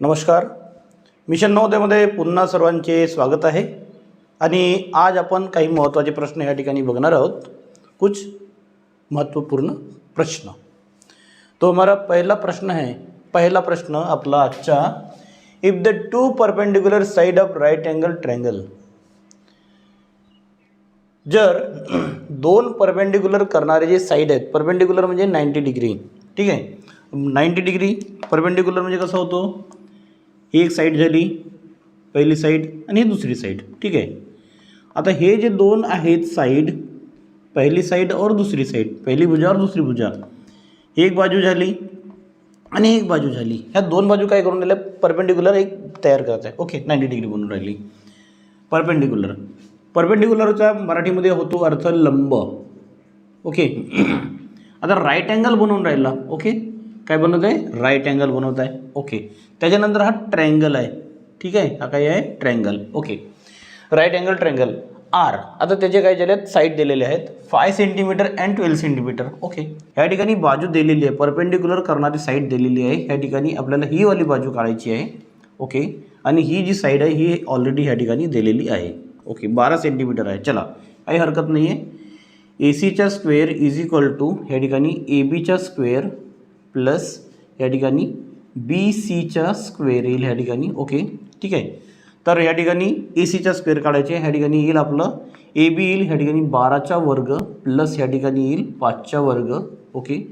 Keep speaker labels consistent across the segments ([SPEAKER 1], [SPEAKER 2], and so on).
[SPEAKER 1] नमस्कार. मिशन नवोदयमध्ये पुन्हा सर्वांचे स्वागत आहे. आणि आज आपण काही महत्त्वाचे प्रश्न या ठिकाणी बघणार आहोत. कुछ महत्त्वपूर्ण प्रश्न. तो हमारा पहला प्रश्न है. पहला प्रश्न आपला आजचा. If the two perpendicular side of right angle triangle जर दोन परपेंडिक्युलर करणारे जे साईड आहेत परपेंडिक्युलर म्हणजे नाईंटी डिग्री ठीक आहे? नाईंटी डिग्री परपेंडिक्युलर म्हणजे कसं होतो? ही एक साईड झाली पहिली साईड आणि ही दुसरी साईड ठीक आहे? आता हे जे दोन आहेत साईड पहिली साईड और दुसरी साईड पहिली भुजा और दुसरी भुजा. एक बाजू झाली आणि एक बाजू झाली. ह्या दोन बाजू काय करून राहिल्या? परपेंडिक्युलर एक तयार करत आहे ओके नाईंटी डिग्री बनून राहिली. परपेंडिक्युलर परपेंडिक्युलरचा मराठीमध्ये होतो अर्थ लंब. ओके आता राईट अँगल बनवून राहिला. ओके काय बनवत आहे? राईट अँगल बनवत आहे. ओके त्याच्यानंतर हा ट्रँगल आहे. ठीक आहे? हा काय आहे? Triangle okay right angle triangle are आता त्याचे काय झाले आहेत साईड दिलेले आहेत. Five centimetre and twelve centimetre okay ह्या ठिकाणी बाजू दिलेली आहे. परपेंडिक्युलर करणारी साईड दिलेली आहे. ह्या ठिकाणी आपल्याला ही वाली बाजू काढायची आहे. ओके आणि ही जी साईड आहे ही ऑलरेडी ह्या ठिकाणी दिलेली आहे. ओके बारा सेंटीमीटर आहे. चला. काही हरकत नाही आहे ए सीचा स्क्वेअर इज इक्वल टू ह्या ठिकाणी ए बीचा स्क्वेअर प्लस या ठिकाणी बी सीच्या स्क्वेअर येईल ह्या ठिकाणी. ओके ठीक आहे? तर या ठिकाणी ए सीचा स्क्वेअर काढायचे. ह्या ठिकाणी येईल आपलं ए बी येईल. ह्या ठिकाणी बाराचा वर्ग प्लस ह्या ठिकाणी येईल पाचचा वर्ग. Okay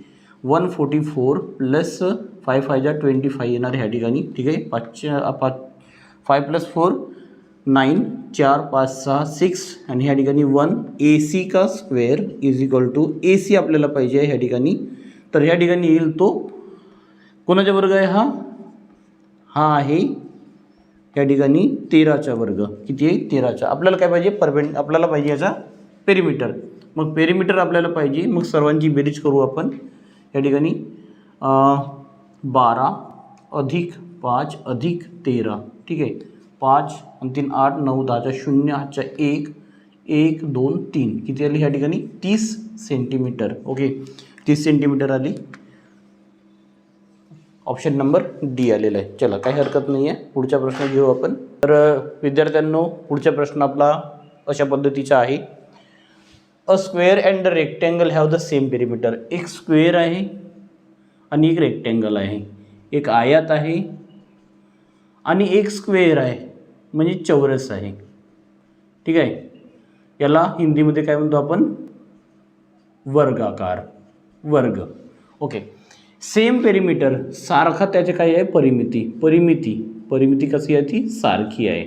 [SPEAKER 1] one forty four plus five फायजा ट्वेंटी फाय येणार ह्या ठिकाणी. ठीक आहे? पाचच्या पाच फाय प्लस फोर नाईन चार पाच सहा सिक्स आणि ह्या ठिकाणी वन ए सी का square is equal to A C आपल्याला पाहिजे ह्या ठिकाणी. तर ह्या ठिकाणी येईल तो. कोणाचा वर्ग आहे हा? हा आहे या ठिकाणी तेराचा वर्ग. किती आहे? तेराचा. आपल्याला काय पाहिजे? परपेंड आपल्याला पाहिजे याचा पेरीमीटर मग पेरीमीटर आपल्याला पाहिजे. मग सर्वांची बेरीज करू आपण. या ठिकाणी बारा अधिक पाच अधिक तेरा. ठीक आहे? पाच आणि तीन आठ नऊ दहाच्या शून्य आठच्या एक एक दोन तीन. किती आली ह्या ठिकाणी? तीस सेंटीमीटर ओके? तीस सेंटीमीटर आली. ऑप्शन नंबर डी आलेला आहे. चला काही हरकत नाही आहे पुढचा प्रश्न घेऊ आपण. तर विद्यार्थ्यांनो पुढचा प्रश्न आपला अशा पद्धतीचा आहे. A square and the rectangle have the same perimeter एक स्क्वेअर आहे आणि एक रेक्टँगल आहे. एक आयात आहे आणि एक स्क्वेअर आहे. म्हणजे चौरस आहे. ठीक आहे? याला हिंदीमध्ये काय म्हणतो आपण? वर्गाकार. वर्ग. ओके सेम पेरीमीटर सारखा त्याचे काय आहे? परिमिती. परिमिती. परिमिती कशी आहे ती? सारखी आहे.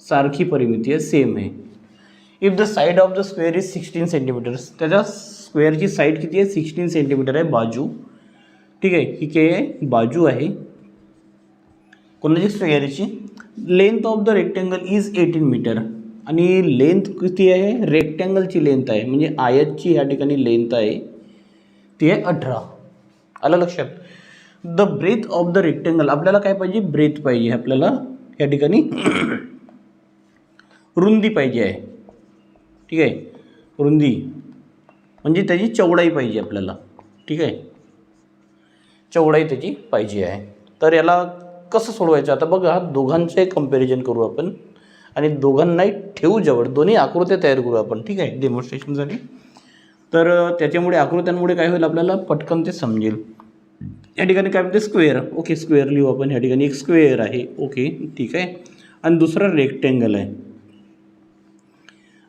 [SPEAKER 1] सारखी परिमिती आहे सेम आहे. If the side of the square is sixteen centimetres त्याच्या स्क्वेअरची साईड किती आहे? सिक्स्टीन सेंटीमीटर आहे बाजू. ठीक आहे. ही काय आहे? बाजू आहे. कोणाची स्क्वेअरची length of the rectangle is eighteen metre आणि लेंथ किती आहे? रेक्टँगलची लेंथ आहे. म्हणजे आयतची या ठिकाणी लेंथ आहे. ती आहे अठरा. आलं लक्षात? The breadth of the rectangle आपल्याला काय पाहिजे? ब्रेथ पाहिजे आपल्याला. या ठिकाणी रुंदी पाहिजे आहे. ठीक आहे? रुंदी. म्हणजे त्याची चौडाई पाहिजे आपल्याला. ठीक आहे? चौडाई त्याची पाहिजे आहे. तर याला कसं सोडवायचं? आता बघा दोघांचं एक करू आपण. आणि दोघांनाही ठेवू जवळ. दोन्ही आकृत्या तयार करू आपण. ठीक आहे? डेमॉन्स्ट्रेशनसाठी तर त्याच्यामुळे आकृत्यांमुळे काय होईल आपल्याला? पटकन ते समजेल. या ठिकाणी काय म्हणते? स्क्वेअर. ओके स्क्वेअर लिहू आपण. या ठिकाणी एक स्क्वेअर आहे. ओके ठीक आहे. आणि दुसरा रेक्टँगल आहे.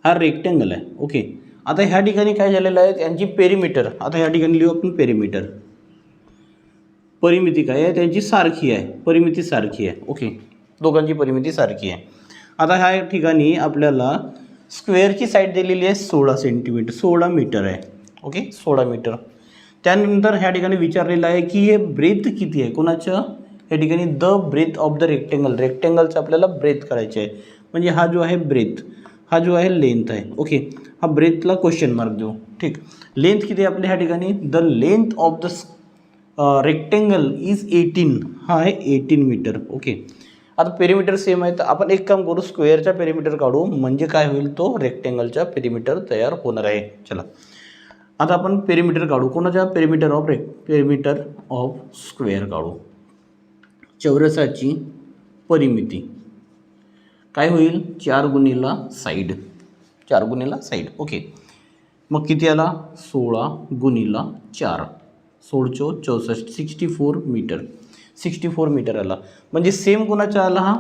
[SPEAKER 1] हा रेक्टँगल आहे. ओके. आता ह्या ठिकाणी काय झालेलं आहे? त्यांची पेरीमीटर आता ह्या ठिकाणी लिहू आपण पेरिमीटर परिमिती काय आहे? त्यांची सारखी आहे. परिमिती सारखी आहे. ओके. दोघांची परिमिती सारखी आहे. आता ह्या ठिकाणी आपल्याला स्क्वेअरची साईड दिलेली आहे सोळा सेंटीमीटर सोळा मीटर आहे. ओके? सोळा मीटर. त्यानंतर ह्या ठिकाणी विचारलेलं आहे की हे ब्रेथ किती आहे? कोणाचं? या ठिकाणी the breadth of the rectangle रेक्टेंगलचं आपल्याला ब्रेथ करायचे आहे. म्हणजे हा जो आहे ब्रेथ हा जो आहे लेंथ आहे. ओके? हा ब्रेथला क्वेश्चन मार्क देऊ. ठीक? लेंथ किती आहे आपल्या ह्या ठिकाणी? The length of the rectangle is eighteen हा आहे एटीन मीटर ओके? आता पेरीमीटर सेम आहे. तर आपण एक काम करू स्क्वेअरचा पेरीमीटर काढू. म्हणजे काय होईल? तो रेक्टँगलचा पेरीमीटर तयार होणार आहे. चला. आता आपण पेरीमीटर काढू. कोणाच्या पेरीमीटर ऑफ रेक पेरीमीटर ऑफ स्क्वेअर काढू? चौरसाची परिमिती. काय होईल? चार गुणीला साईड चार गुणीला साईड ओके मग किती आला? सोळा गुणीला चार. सोळचो चौसष्ट. Sixty four metre sixty four metre आला. म्हणजे सेम कोणाचा आला हा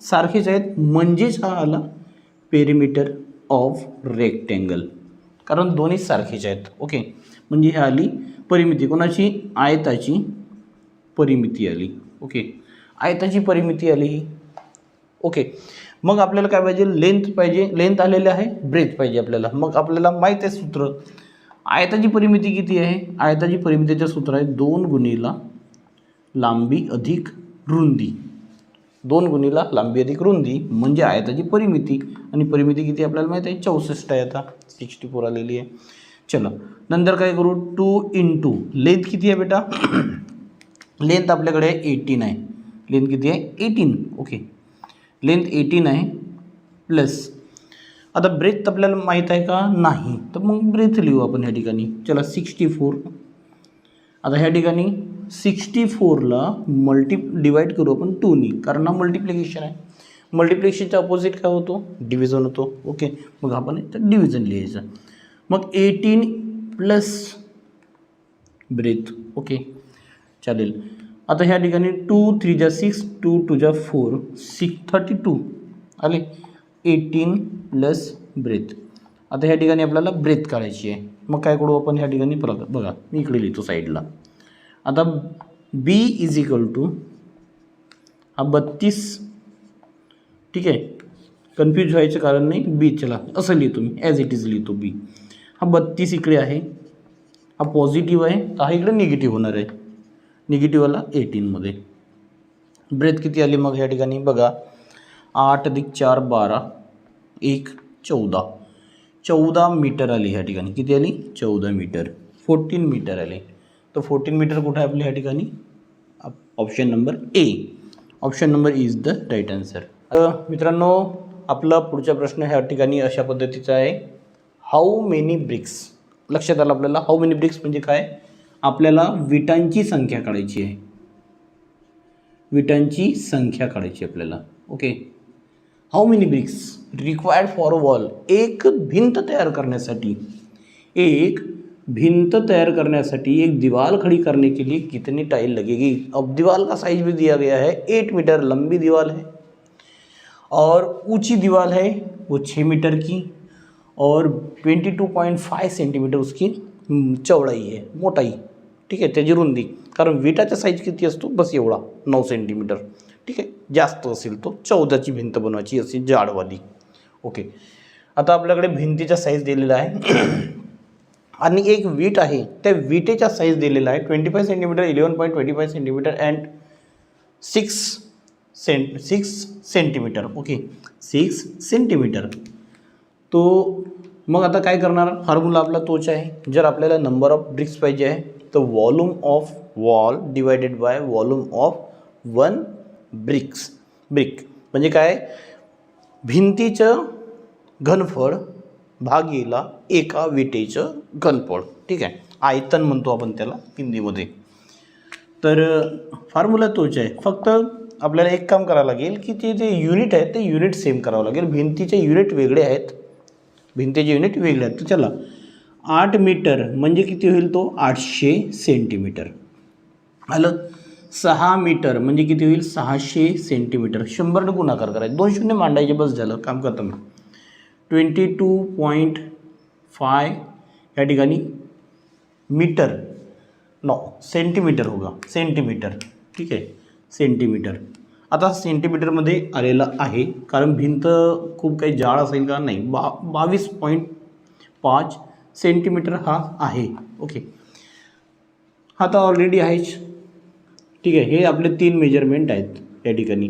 [SPEAKER 1] सारखेच आहेत. म्हणजेच हा आला पेरिमीटर ऑफ रेक्टँगल कारण दोन्ही सारखेच आहेत. ओके म्हणजे हे आली परिमिती. कोणाची? आयताची परिमिती आली. ओके आयताची परिमिती आली ही. ओके मग आपल्याला काय पाहिजे? लेंथ पाहिजे. लेंथ आलेली आहे. ब्रेथ पाहिजे आपल्याला. मग आपल्याला माहीत आहे सूत्र. आयताची परिमिती किती आहे? आयताची परिमितीचं सूत्र आहे दोन गुणीला लांबी अधिक रुंदी. दोन गुणीला लांबी अधिक रुंदी म्हणजे आयताची परिमिती. आणि परिमिती किती आपल्याला माहीत आहे? चौसष्ट आहे आता. सिक्स्टी फोर आलेली आहे. चलो नंतर काय करू? टू इन टू लेंथ किती आहे बेटा? लेंथ आपल्याकडे एटीन आहे. लेंथ किती आहे? एटीन. ओके. लेंथ एटीन आहे प्लस. आता ब्रेथ आपल्याला माहीत आहे का? नाही. तर मग ब्रेथ लिहू आपण ह्या ठिकाणी. चला सिक्स्टी फोर. आता ह्या ठिकाणी सिक्स्टी फोरला मल्टी डिवाईड करू आपण टूनी. कारण हा मल्टिप्लिकेशन आहे. मल्टिप्लिकेशनच्या अपोजिट काय होतो? डिव्हिजन होतो. ओके मग आपण इथं डिव्हिजन लिहायचं. मग एटीन प्लस ब्रेथ ओके चालेल. आता ह्या ठिकाणी टू थ्री जा सिक्स टू टू जा फोर सिक्स थर्टी टू आले? एटीन प्लस ब्रेथ आता ह्या ठिकाणी आपल्याला ब्रेथ काढायची आहे. मग काय करू आपण? ह्या ठिकाणी बघा बघा. मी इकडे लिहितो साईडला आता बी इज इक्वल टू हा बत्तीस ठीक आहे? कन्फ्यूज व्हायचं कारण नाही बी चला. असं लिहितो मी ॲज इट इज लिहितो बी हा बत्तीस इकडे आहे हा पॉझिटिव्ह आहे तर हा इकडे निगेटिव्ह होणार आहे. निगेटिव्ह आला एटीनमध्ये ब्रेथ किती आली मग ह्या ठिकाणी? बघा आठ अधिक चार बारा एक चौदा. चौदा मीटर आली ह्या ठिकाणी. किती आली? चौदा मीटर. फोर्टीन मीटर आले. तर फोर्टीन मीटर कुठं आहे आपल्या ह्या ठिकाणी? Option number A option number is the right answer मित्रांनो आपला पुढचा प्रश्न ह्या ठिकाणी अशा पद्धतीचा आहे. हाऊ मेनी ब्रिक्स लक्षात आलं आपल्याला. हाऊ मेनी ब्रिक्स म्हणजे काय? आपल्याला विटांची संख्या काढायची आहे. विटांची संख्या काढायची आपल्याला. Okay how many bricks required for wall एक भिंत तयार करण्यासाठी. एक भिंत तैयार करण्यासाठी एक दीवार खड़ी करने के लिए कितनी टाइल लगेगी? अब दीवार का साइज़ भी दिया गया है। एट मीटर लंबी दीवार है और ऊँची दीवार है वो छः मीटर की और twenty two point five centimetre उसकी हम्म, चौड़ाई है मोटाई। ठीक आहे त्याची रुंदी कारण विटाचा साईज किती असतो? बस एवढा नऊ सेंटीमीटर ठीक आहे जास्त असेल तो चौदाची भिंत बनवायची असेल जाडवाली ओके आता अपने आपल्याकडे भिंतीचा साईज दिलेला आहे. आणि एक वीट आहे त्या विटेचा साईज दिलेला आहे twenty five centimetre eleven point twenty five centimetre and six cent six centimetre okay six centimetre तो मग आता काय करणार? फॉर्म्युला आपला तोच आहे. जर आपल्याला नंबर ऑफ ब्रिक्स पाहिजे आहे तर volume of wall divided by volume of one bricks brick म्हणजे काय? भिंतीचं घनफळ भागीला एका विटेचं घनफळ ठीक आहे? आयतन म्हणतो आपण त्याला हिंदीमध्ये. तर फॉर्म्युला तोच आहे. फक्त आपल्याला एक काम करावं लागेल की ते जे युनिट आहे ते युनिट सेम करावं लागेल. भिंतीचे युनिट वेगळे आहेत. भिंतीचे युनिट वेगळे आहेत. तर चला आठ मीटर म्हणजे किती होईल तो? आठशे सेंटीमीटर आलं सहा मीटर म्हणजे किती होईल? सहाशे सेंटीमीटर शंभरनं गुणाकार करायचं. दोन शून्य मांडायचे बस झालं. काम करताना मी ट्वेंटी टू पॉईंट फाय या ठिकाणी मीटर. नो सेंटीमीटर होगा. सेंटीमीटर ठीक आहे? सेंटीमीटर आता सेंटीमीटरमध्ये आलेलं आहे. कारण भिंत खूप काही जाड असेल का? नाही. बा बावीस पॉईंट पाच सेंटीमीटर हा आहे. ओके हा तर ऑलरेडी आहेच. ठीक आहे? हे आपले तीन मेजरमेंट आहेत या ठिकाणी.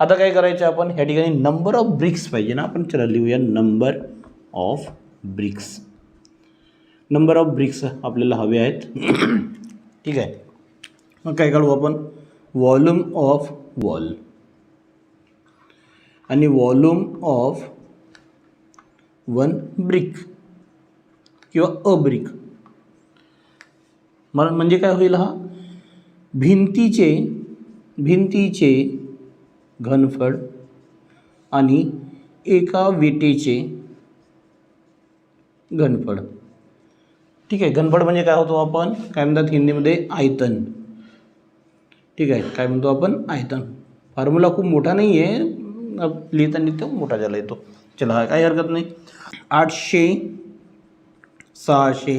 [SPEAKER 1] आता काय करायचं आपण? ह्या ठिकाणी नंबर ऑफ ब्रिक्स पाहिजे ना. आपण चला लिहूया number of bricks number of bricks आपल्याला हवे आहेत. ठीक आहे. मग काय काढू आपण? वॉल्यूम ऑफ वॉल आणि वॉल्यूम ऑफ वन ब्रिक किंवा अ ब्रिक मला म्हणजे काय होईल हा? भिंतीचे भिंतीचे घनफळ आणि एका विटेचे घनफळ. ठीक आहे घनफळ म्हणजे काय होतो आपण? काय म्हणतात हिंदीमध्ये? आयतन. ठीक आहे काय म्हणतो आपण? आयतन. फॉर्म्युला खूप मोठा नाही आहे. लिहिताना तो मोठा झाला येतो. चला हा काही हरकत नाही. आठशे सहाशे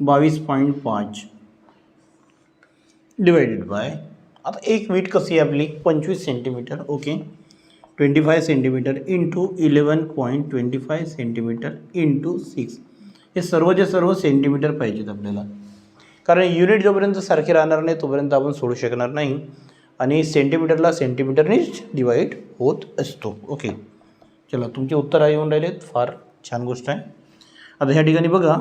[SPEAKER 1] बावीस पॉईंट पाच. डिवायडेड बाय आता एक वीट कशी आहे आपली? पंचवीस centimetre okay twenty five centimetre into eleven point twenty five centimetre into six हे सर्वचे सर्व सेंटीमीटर पाहिजेत आपल्याला. कारण युनिट जोपर्यंत सारखे राहणार नाही तोपर्यंत आपण सोडू शकणार नाही. आणि सेंटीमीटरला सेंटीमीटरनेच डिवाईड होत असतो ओके चला तुमचे उत्तर येऊन राहिलेत. फार छान गोष्ट आहे. आता ह्या ठिकाणी बघा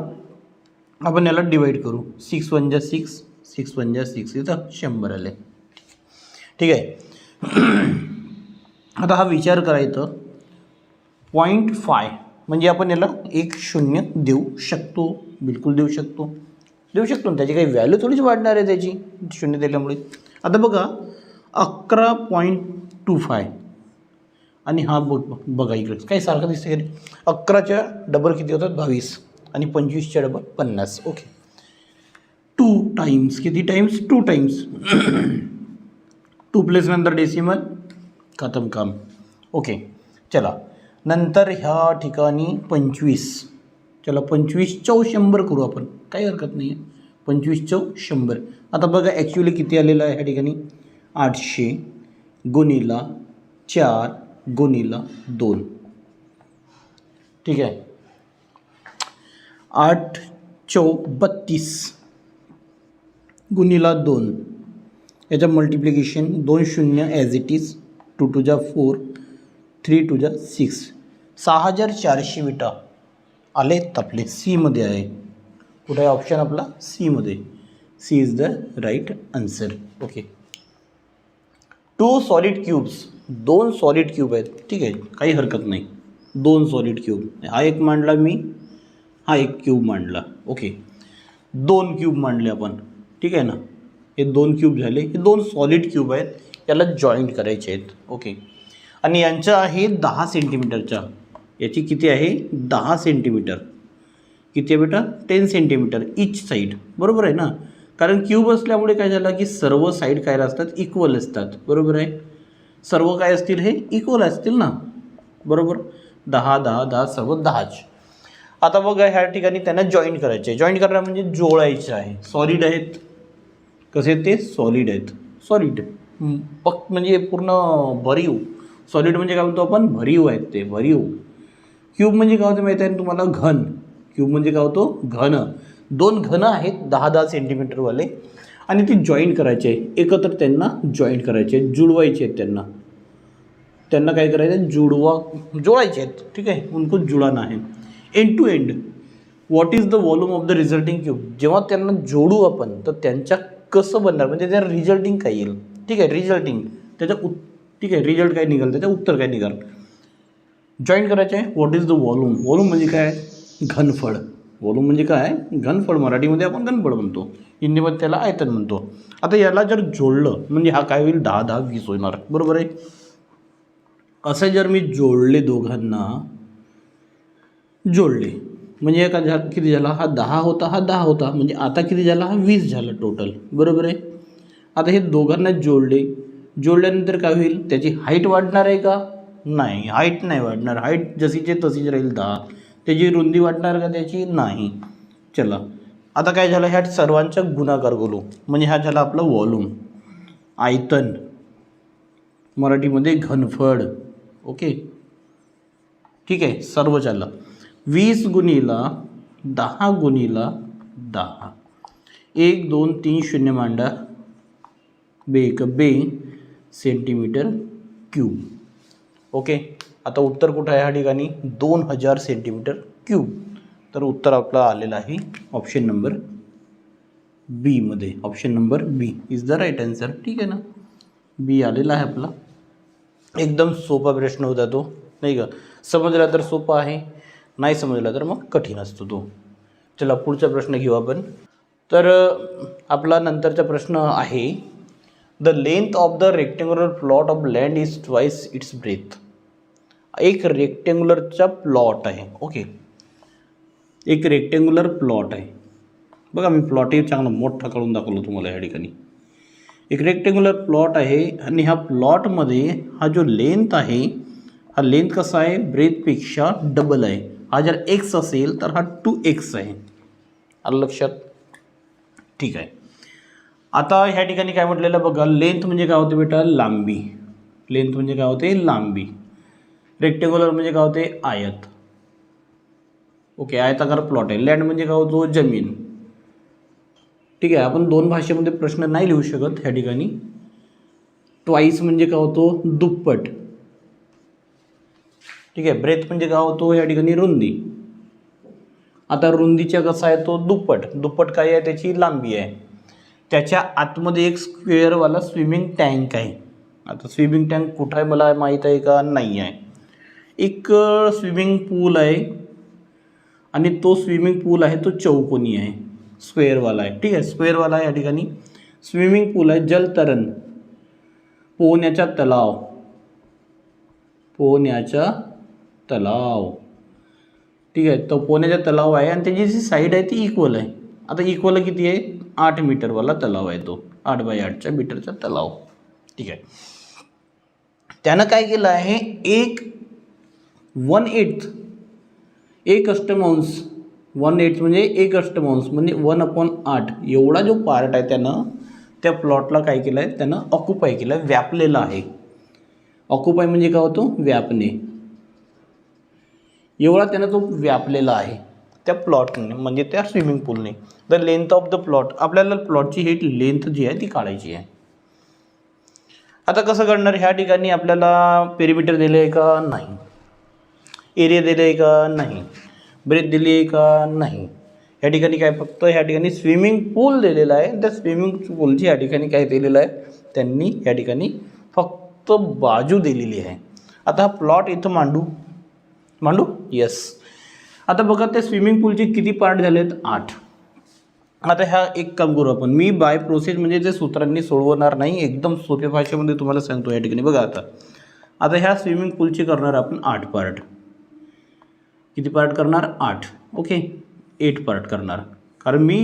[SPEAKER 1] आपण याला डिवाईड करू. सिक्स वन जा सिक्स सिक्स वन जा सिक्स इथं शंभर आले. ठीक आहे. आता हा विचार करायचा. पॉईंट फाय म्हणजे आपण याला एक शून्य देऊ शकतो. बिलकुल देऊ शकतो. देऊ शकतो ना त्याची काही व्हॅल्यू थोडीच वाढणार आहे त्याची. शून्य दिल्यामुळे. आता बघा अकरा पॉईंट टू फाय आणि हा बोट बघा इकडे. काही सारखं दिसतं की अकराच्या डबल किती होतात? बावीस. आणि पंचवीसच्या डबल पन्नास. ओके टू टाईम्स किती टाईम्स टू टाईम्स टू प्लेसनंतर डेसिमल? खतम काम. ओके चला. नंतर ह्या ठिकाणी पंचवीस. चला पंचवीस चौ शंभर करू आपण. काही हरकत नाही आहे पंचवीस चौ शंभर. आता बघा ॲक्च्युली किती आलेलं आहे ह्या ठिकाणी? आठशे गुणिला चार गुणिला दोन. ठीक आहे. आठ चौ बत्तीस गुणिला दोन. याचं मल्टिप्लिकेशन दोन शून्य as it is two two जा फोर थ्री टू जा सिक्स सहा हजार चारशे विटा आले आपले सीमध्ये आहे. कुठे आहे ऑप्शन आपला? सीमध्ये C is the right answer okay two solid cubes दोन सॉलिड क्यूब आहेत. ठीक आहे. काही हरकत नाही. दोन सॉलिड क्यूब हा एक मांडला मी. हा एक क्यूब मांडला. ओके दोन क्यूब मांडले आपण. ठीक आहे ना? हे दोन क्यूब झाले. हे दोन सॉलिड क्यूब आहेत. याला जॉईंट करायचे आहेत. ओके आणि यांच्या आहे दहा सेंटीमीटरच्या याची किती आहे? दहा सेंटीमीटर किती आहे बेटा? टेन सेंटीमीटर इच साईड बरोबर आहे ना? कारण क्यूब असल्यामुळे काय झालं की सर्व साईड काय असतात? इक्वल असतात. बरोबर आहे? सर्व काय असतील हे? इक्वल असतील ना? बरोबर? दहा दहा दहा सर्व दहाच. आता बघा ह्या ठिकाणी त्यांना जॉईंट करायचे. जॉईंट करणं म्हणजे जोडायचं आहे. सॉलिड आहेत. कसे ते? सॉलिड आहेत. सॉलिड फक्त म्हणजे पूर्ण भरीव. सॉलिड म्हणजे काय म्हणतो आपण? भरीव आहेत ते भरीव. क्यूब म्हणजे काय होतं माहीत आहे ना तुम्हाला? घन. क्यूब म्हणजे काय होतो? घन. दोन घन आहेत दहा दहा सेंटीमीटरवाले आणि ते जॉईंट करायचे एकत्र त्यांना जॉईंट करायचे जुळवायचे आहेत त्यांना. त्यांना काय करायचं आहे? जुळवा जोडायचे आहेत. ठीक आहे? उनको जुळाना आहे. End to end what is the volume of the resulting cube जेव्हा त्यांना जोडू आपण तर त्यांच्या कसं बनणार? म्हणजे त्या रिझल्टिंग काय येईल? ठीक आहे रिझल्टिंग त्याच्या उत् ठीक आहे रिझल्ट काय निघाल? त्याचं उत्तर काय निघाल? जॉईन करायचं आहे. What is the volume volume म्हणजे काय? घनफळ. वॉल्यूम म्हणजे काय? घनफळ. मराठीमध्ये आपण घनफळ म्हणतो. हिंदीमध्ये त्याला आयतन म्हणतो. आता याला जर जोडलं म्हणजे हा काय होईल? दहा दहा वीस होणार. बरोबर आहे? असं जर मी जोडले दोघांना जोडले. म्हणजे एका झा किती झाला? हा दहा होता हा दहा होता. म्हणजे आता किती झाला? हा वीस झाला टोटल बरोबर आहे? आता हे दोघांना जोडले. जोडल्यानंतर काय होईल? त्याची हाईट वाढणार आहे का? नाही. हाईट नाही वाढणार. हाईट जशीचे तशीच राहील दहा. त्याची रुंदी वाढणार का त्याची? नाही. चला. आता काय झालं? ह्या सर्वांचा गुणाकार करू. म्हणजे हा झाला आपला वॉल्यूम. आयतन. मराठीमध्ये घनफळ. ओके? ठीक आहे. सर्व झालं वीस गुणीला दहा गुणीला दहा. एक दोन तीन शून्य मांडा. बे एक बे सेंटीमीटर क्यूब. ओके? आता उत्तर कुठं आहे ह्या ठिकाणी? दोन हजार सेंटीमीटर क्यूब. तर उत्तर आपलं आलेलं आहे ऑप्शन नंबर बीमध्ये option number B. Is the right answer ठीक आहे ना? बी आलेला आहे आपला. एकदम सोपा प्रश्न होता तो. नाही का? समजला तर सोपा आहे. नाही समजला तर मग कठीण असतो तो. चला पुढचा प्रश्न घेऊ आपण. तर आपला नंतरचा प्रश्न आहे the length of the rectangular plot of land is twice its breadth एक रेक्टेंग्युलरचा प्लॉट आहे. ओके एक रेक्टेंग्युलर प्लॉट आहे. बघा मी प्लॉटही चांगला मोठा काढून दाखवलो तुम्हाला या ठिकाणी. एक रेक्टेंग्युलर प्लॉट आहे आणि ह्या प्लॉटमध्ये हा जो लेंथ आहे हा लेंथ कसा आहे? ब्रेथपेक्षा डबल आहे. हा जर एक्स असेल तर हा टू एक्स आहे. आलं लक्षात? ठीक आहे. आता ह्या ठिकाणी काय म्हटलेलं बघा लेंथ म्हणजे काय होते बेटा? लांबी. लेंथ म्हणजे काय होते? लांबी. रेक्टेंग्युलर म्हणजे काय होते? आयत. ओके आयताकार प्लॉट आहे. लँड म्हणजे काय होतो? जमीन. ठीक आहे आपण दोन भाषेमध्ये प्रश्न नाही लिहू शकत ह्या ठिकाणी. ट्वाईस म्हणजे काय होतो? दुप्पट. ठीक आहे. ब्रेथ म्हणजे काय होतो? या ठिकाणी रुंदी. आता रुंदीच्या कसा आहे? तो दुप्पट. दुप्पट काय आहे? त्याची लांबी आहे. त्याच्या आतमध्ये एक स्क्वेअरवाला स्विमिंग टँक आहे. आता स्विमिंग टँक कुठं आहे मला माहीत आहे का? नाही आहे. एक स्विमिंग पूल आहे. आणि तो स्विमिंग पूल आहे तो चौकोनी आहे. स्क्वेअरवाला आहे. ठीक आहे? स्क्वेअरवाला आहे या ठिकाणी. स्विमिंग पूल आहे जलतरण पोहण्याचा तलाव. पोहण्याचा तलाव. ठीक आहे तो पोहण्याचा तलाव आहे आणि त्याची जी साईड आहे ती इक्वल आहे. आता इक्वल किती आहे? आठ मीटरवाला तलाव आहे तो. आठ बाय आठच्या मीटरचा तलाव. ठीक आहे. त्यानं काय केलं आहे? एक वन एट्थ एक अष्टमांश. वन एट्थ म्हणजे एक अष्टमांश म्हणजे वन अपॉन आठ. एवढा जो पार्ट आहे त्यानं त्या प्लॉटला काय केलं आहे त्यानं ऑक्युपाय केलं आहे व्यापलेलं आहे. ऑक्युपाय म्हणजे काय होतो? व्यापणे. एवढा त्यानं तो व्यापलेला आहे. त्या प्लॉटने म्हणजे त्या swimming पूलने the length of the plot आपल्याला प्लॉटची ही लेंथ जी आहे ती काढायची आहे. आता कसं करणार ह्या ठिकाणी आपल्याला पेरिमीटर दिलं आहे का नाही? एरिया दिलं आहे का नाही? ब्रेथ दिली आहे का नाही? या ठिकाणी काय फक्त ह्या ठिकाणी स्विमिंग पूल दिलेला आहे. त्या स्विमिंग पूलची या ठिकाणी काय दिलेलं आहे? त्यांनी या ठिकाणी फक्त बाजू दिलेली आहे. आता हा प्लॉट इथं मांडू. मांडू? येस आता बघा त्या स्विमिंग पूलचे किती पार्ट झाले आहेत आठ. आता ह्या एक काम करू आपण. मी बाय प्रोसेस म्हणजे जे सूत्रांनी सोडवणार नाही एकदम सोप्या भाषेमध्ये तुम्हाला सांगतो या ठिकाणी. बघा आता. आता ह्या स्विमिंग पूलचे करणार आपण आठ पार्ट किती पार्ट करणार? आठ. ओके एट पार्ट करणार. कारण मी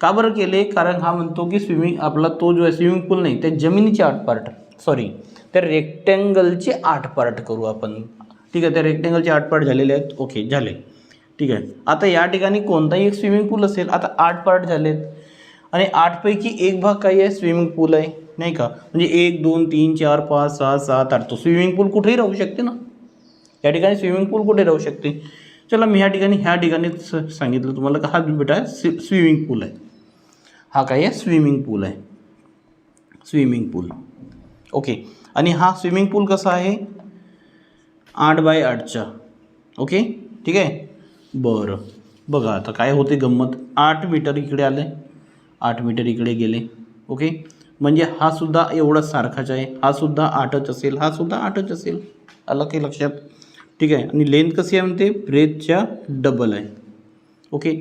[SPEAKER 1] का बरं केले? कारण हा म्हणतो की स्विमिंग आपला तो जो आहे स्विमिंग पूल नाही त्या जमिनीचे आठ पार्ट सॉरी त्या रेक्टँगलचे आठ पार्ट करू आपण. ठीक आहे त्या रेक्टँगलचे आठ पार्ट झालेले आहेत. ओके झाले. ठीक आहे. आता या ठिकाणी कोणताही एक स्विमिंग पूल असेल आता आठ पार्ट झालेत. आणि आठपैकी एक भाग काही आहे? स्विमिंग पूल आहे. नाही का? म्हणजे एक दोन तीन चार पाच सहा सात आठ. तो स्विमिंग पूल कुठेही राहू शकते ना? या ठिकाणी स्विमिंग पूल कुठे राहू शकते? चला मी ह्या ठिकाणी ह्या ठिकाणीच सांगितलं तुम्हाला का? हा बेटा स्वि स्विमिंग पूल आहे. हा काय आहे? स्विमिंग पूल आहे. स्विमिंग पूल ओके आणि हा स्विमिंग पूल कसा आहे? आठ बाय आठचा ओके? ठीक आहे? बरं. बघा आता काय होते गंमत? आठ मीटर इकडे आले. आठ मीटर इकडे गेले. ओके? म्हणजे हा सुद्धा एवढा सारखाच आहे. हा सुद्धा आठच असेल. हा सुद्धा आठच असेल. आलं काही लक्षात? ठीक आहे. आणि लेंथ कशी आहे म्हणते? ब्रेथच्या डबल आहे. ओके?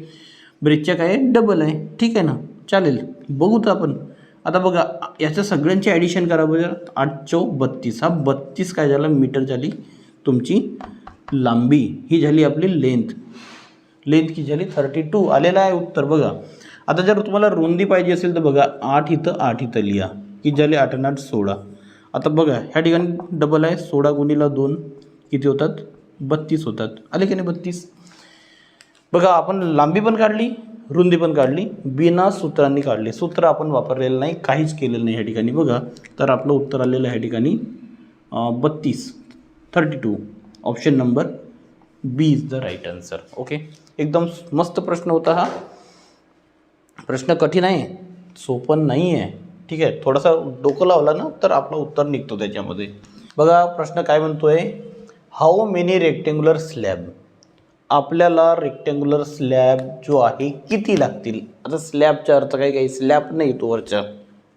[SPEAKER 1] ब्रेथच्या काय? आहे डबल आहे. ठीक आहे ना? चालेल. बघू तर आपण. आता बघा याचं सगळ्यांची ॲडिशन करा बरं. आठ चौ बत्तीस. हा बत्तीस काय झाला? मीटर झाली. तुमची लांबी. ही झाली आपली लेंथ लेंथ की झाली थर्टी टू आलेलं आहे उत्तर. बघा. आता जर तुम्हाला रुंदी पाहिजे असेल तर बघा आठ इथं आठ इथं लिहा. की झाले आठ आणि आठ सोळा. आता बघा ह्या ठिकाणी डबल आहे. सोळा गुणीला दोन किती होतात? बत्तीस होतात. आले की नाही बत्तीस? बघा आपण लांबी पण काढली रुंदी पण काढली बिना सूत्रांनी काढली. सूत्र आपण वापरलेलं नाही काहीच केलेलं नाही ह्या ठिकाणी. बघा तर आपलं उत्तर आलेलं आहे ह्या ठिकाणी बत्तीस. Thirty two. Option number B is the right answer okay एकदम मस्त प्रश्न होता हा. प्रश्न कठीण आहे सोपं नाही आहे. ठीक आहे? थोडासा डोकं लावला ना तर आपलं उत्तर निघतो त्याच्यामध्ये. बघा प्रश्न काय म्हणतो आहे हाऊ मेनी रेक्टेंग्युलर स्लॅब आपल्याला रेक्टेंग्युलर स्लॅब जो आहे किती लागतील? आता स्लॅबचा अर्थ काही काही स्लॅब नाही तो वरच्या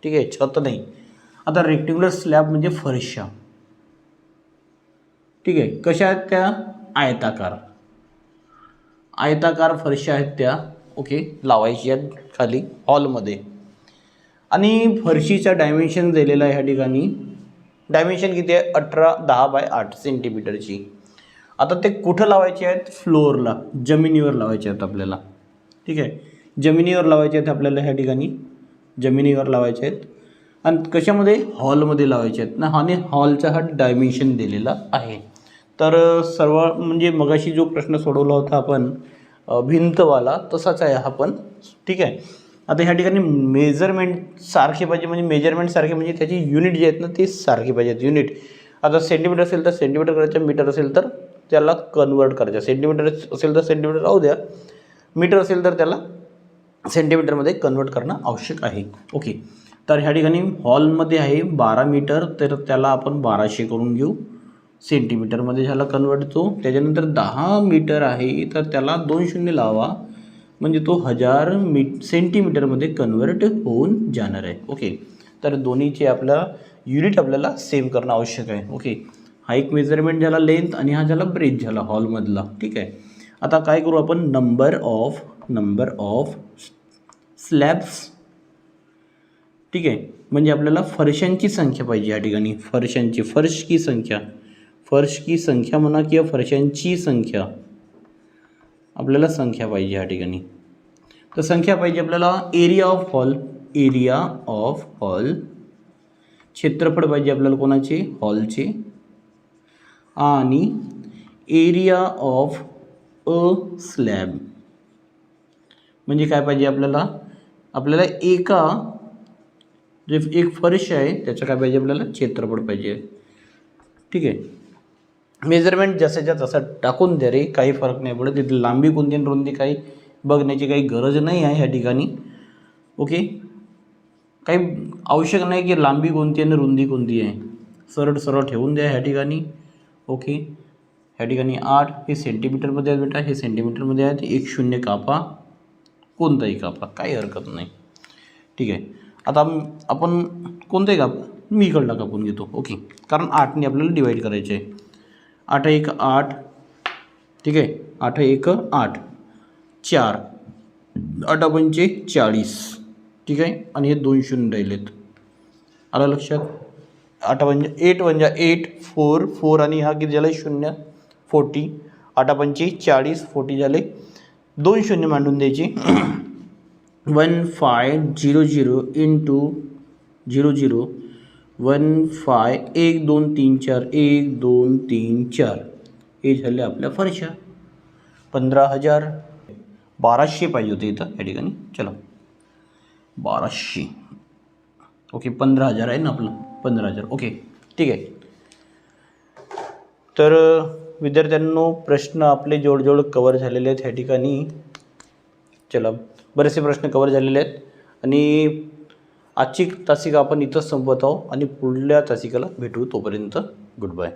[SPEAKER 1] ठीक आहे? छत नाही. आता रेक्टेंग्युलर स्लॅब म्हणजे फरशा. ठीक आहे. कशा आहेत त्या? आयताकार. आयताकार फरशा आहेत त्या. ओके. लावायची आहेत खाली हॉलमध्ये. आणि फरशीचा डायमेन्शन दिलेला आहे ह्या ठिकाणी. डायमेन्शन किती आहे? अठरा दहा बाय आठ सेंटीमीटरची आता ते कुठं लावायचे आहेत? फ्लोअरला जमिनीवर लावायचे आहेत आपल्याला. ठीक आहे. जमिनीवर लावायचे आहेत आपल्याला ह्या ठिकाणी. जमिनीवर लावायचे आहेत. आणि कशामध्ये? हॉलमध्ये लावायचे आहेत. ना आणि हॉलचा हा डायमेन्शन दिलेला आहे. तर सर्व म्हणजे मगाशी जो प्रश्न सोडवला होता आपण भिंतवाला तसाच आहे हा पण. ठीक आहे? आता ह्या ठिकाणी मेजरमेंट सारखे पाहिजे म्हणजे मेजरमेंट सारखे म्हणजे त्याची युनिट जे आहेत ना ते सारखे पाहिजेत युनिट आता सेंटीमीटर असेल तर सेंटीमीटर करायचं मीटर असेल तर त्याला कन्वर्ट करायचं. सेंटीमीटर असेल तर सेंटीमीटर राहू द्या. मीटर असेल तर त्याला सेंटीमीटरमध्ये कन्वर्ट करणं आवश्यक आहे. ओके तर ह्या ठिकाणी हॉलमध्ये आहे बारा मीटर तर त्याला आपण बाराशे करून घेऊ. सेंटीमीटरमध्ये झाला कन्वर्ट तो त्याच्यानंतर दहा मीटर आहे तर त्याला दोन शून्य लावा. म्हणजे तो हजार मी सेंटीमीटरमध्ये कन्वर्ट होऊन जाणार आहे. ओके तर दोन्हीचे आपला युनिट आपल्याला सेम करणं आवश्यक आहे. ओके हा एक मेजरमेंट झाला लेंथ आणि हा झाला ब्रेथ झाला हॉलमधला ठीक आहे. आता काय करू आपण? Number of number of slabs ठीक आहे. म्हणजे आपल्याला फरशांची संख्या पाहिजे या ठिकाणी. फरशांची फर्श की संख्या. फर्श की संख्या म्हणा किंवा फरशांची संख्या. आपल्याला संख्या पाहिजे या ठिकाणी. तर संख्या पाहिजे आपल्याला area of hall area of hall क्षेत्रफळ पाहिजे आपल्याला कोणाचे? हॉलचे आणि एरिया ऑफ अ स्लॅब म्हणजे काय पाहिजे आपल्याला? आपल्याला एका जे एक फरश आहे त्याचं काय पाहिजे आपल्याला? क्षेत्रफळ पाहिजे. ठीक आहे? मेजरमेंट जसाच्या तसा टाकून द्या रे काही फरक नाही पडत. तिथली लांबी कोणती आणि रुंदी काही बघण्याची काही गरज नाही आहे ह्या ठिकाणी. ओके काही आवश्यक नाही की लांबी कोणती आणि रुंदी कोणती आहे. सरळ सरळ ठेवून द्या ह्या ठिकाणी. ओके ह्या ठिकाणी आठ हे सेंटीमीटरमध्ये आहेत बेटा. हे सेंटीमीटरमध्ये आहेत. एक शून्य कापा. कोणताही कापा. काही हरकत नाही. ठीक आहे. आता आपण कोणताही काप मी इकडला कापून घेतो. ओके कारण आठने आपल्याला डिवाईड करायचे आहे. आठ एक आठ. ठीक आहे? आठ एक आठ. चार. आठ पंचे चाळीस. ठीक आहे? आणि हे दोन शून्य राहिलेत. आलं लक्षात? आठ म्हणजे एट म्हणजे एट फोर फोर आणि हा किती झाला शून्य. फोर्टी. आठ पंचे चाळीस फोर्टी झाले. दोन शून्य मांडून द्यायचे. One five zero zero into zero zero. One five एक दोन तीन चार एक दोन तीन चार. हे झाले आपल्या फरशा. पंधरा हजार बाराशे पाहिजे होते इथं या ठिकाणी. चला. बाराशे. ओके पंधरा हजार आहे ना आपलं? पंधरा हजार. ओके ठीक आहे. तर विद्यार्थ्यांनो प्रश्न आपले जवळजवळ कवर झालेले आहेत ह्या ठिकाणी. चला बरेचसे प्रश्न कवर झालेले आहेत. आणि आजची तासिका आपण इथंच संपवत आहोत आणि पुढल्या तासिकाला भेटू तोपर्यंत गुड बाय